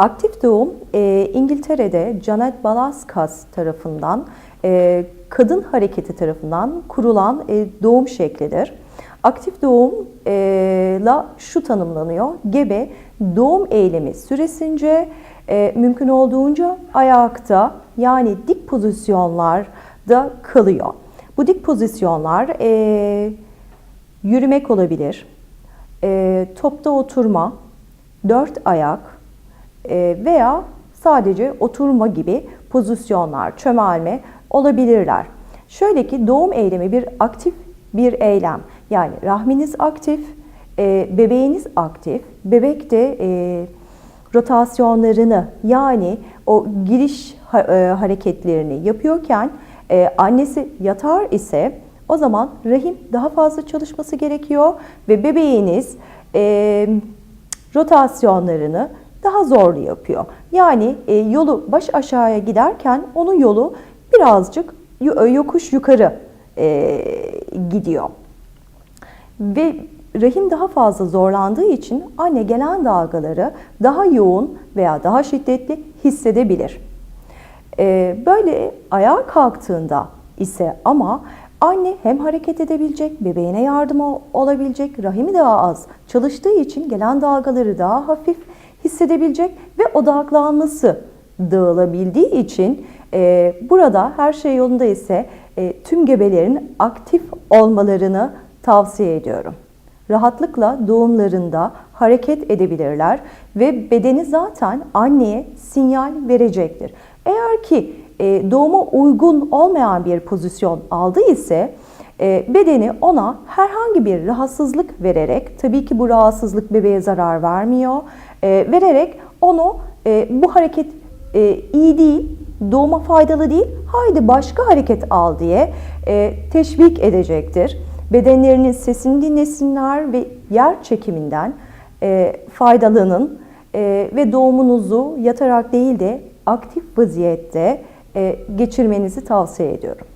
Aktif doğum e, İngiltere'de Janet Balaskas tarafından e, kadın hareketi tarafından kurulan e, doğum şeklidir. Aktif doğumla şu tanımlanıyor. Gebe doğum eylemi süresince e, mümkün olduğunca ayakta yani dik pozisyonlarda kalıyor. Bu dik pozisyonlar e, yürümek olabilir, e, topta oturma, dört ayak e, veya sadece oturma gibi pozisyonlar, çömelme olabilirler. Şöyle ki doğum eylemi bir aktif bir eylem. Yani rahminiz aktif, e, bebeğiniz aktif, bebek de e, rotasyonlarını yani o giriş e, hareketlerini yapıyorken annesi yatar ise o zaman rahim daha fazla çalışması gerekiyor ve bebeğiniz rotasyonlarını daha zorlu yapıyor. Yani e, yolu baş aşağıya giderken onun yolu birazcık yo- yokuş yukarı e, gidiyor. Ve rahim daha fazla zorlandığı için anne gelen dalgaları daha yoğun veya daha şiddetli hissedebilir. Ee, Böyle ayağa kalktığında ise ama anne hem hareket edebilecek, bebeğine yardım ol- olabilecek, rahimi daha az çalıştığı için gelen dalgaları daha hafif hissedebilecek ve odaklanması dağılabildiği için e, burada her şey yolunda ise e, tüm gebelerin aktif olmalarını tavsiye ediyorum rahatlıkla doğumlarında hareket edebilirler ve bedeni zaten anneye sinyal verecektir. Eğer ki e, doğuma uygun olmayan bir pozisyon aldı ise e, bedeni ona herhangi bir rahatsızlık vererek, tabii ki bu rahatsızlık bebeğe zarar vermiyor, e, vererek onu e, bu hareket e, iyi değil, doğuma faydalı değil, haydi başka hareket al diye e, teşvik edecektir. Bedenlerinin sesini dinlesinler ve yer çekiminden e, faydalanın e, ve doğumunuzu yatarak değil de aktif vaziyette e, geçirmenizi tavsiye ediyorum.